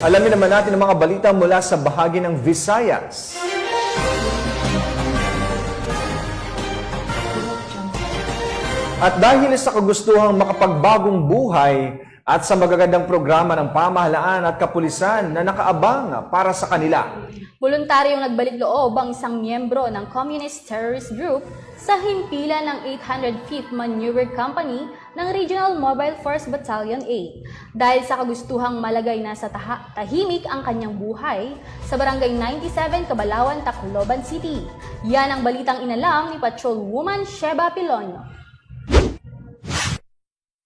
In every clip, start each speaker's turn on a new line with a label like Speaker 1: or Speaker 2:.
Speaker 1: Alamin naman natin ang mga balita mula sa bahagi ng Visayas. At dahil sa kagustuhang makapagbagong buhay at sa magagandang programa ng pamahalaan at kapulisan na nakaabang para sa kanila,
Speaker 2: Voluntaryong nagbalik loob ang isang miyembro ng Communist Terrorist Group sa himpilan ng 805th Maneuver Company ng Regional Mobile Force Battalion A dahil sa kagustuhang malagay na sa taha- tahimik ang kanyang buhay sa Barangay 97, Kabalawan, Tacloban City. Yan ang balitang inalam ni Patrol Woman Sheba Pilonyo.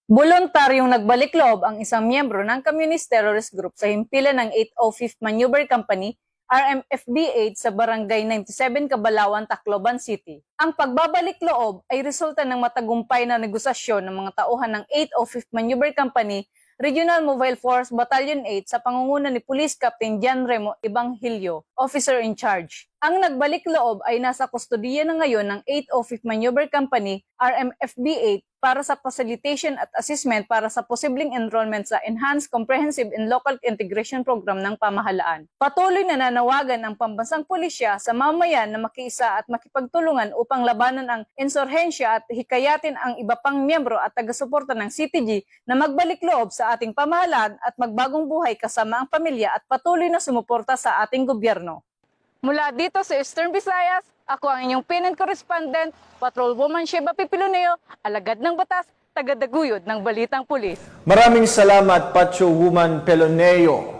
Speaker 3: Voluntaryong nagbalik loob ang isang miyembro ng Communist Terrorist Group sa himpilan ng 805th Maneuver Company RMFB 8 sa Barangay 97 Kabalawan, Tacloban City. Ang pagbabalik loob ay resulta ng matagumpay na negosasyon ng mga tauhan ng 805th Maneuver Company Regional Mobile Force Battalion 8 sa pangunguna ni Police Captain Jan Remo Evangelio, officer in charge. Ang nagbalik loob ay nasa kustodiya na ngayon ng 805th Maneuver Company RMFB 8 para sa facilitation at assessment para sa posibleng enrollment sa Enhanced Comprehensive and Local Integration Program ng pamahalaan. Patuloy na nanawagan ang pambansang pulisya sa mamayan na makiisa at makipagtulungan upang labanan ang insurhensya at hikayatin ang iba pang miyembro at taga-suporta ng CTG na magbalik loob sa ating pamahalaan at magbagong buhay kasama ang pamilya at patuloy na sumuporta sa ating gobyerno. Mula dito sa Eastern Visayas, ako ang inyong PNN correspondent, Patrolwoman Sheba Pipiloneo, alagad ng batas, taga-daguyod ng Balitang Pulis.
Speaker 1: maraming salamat Pacho Woman Peloneo.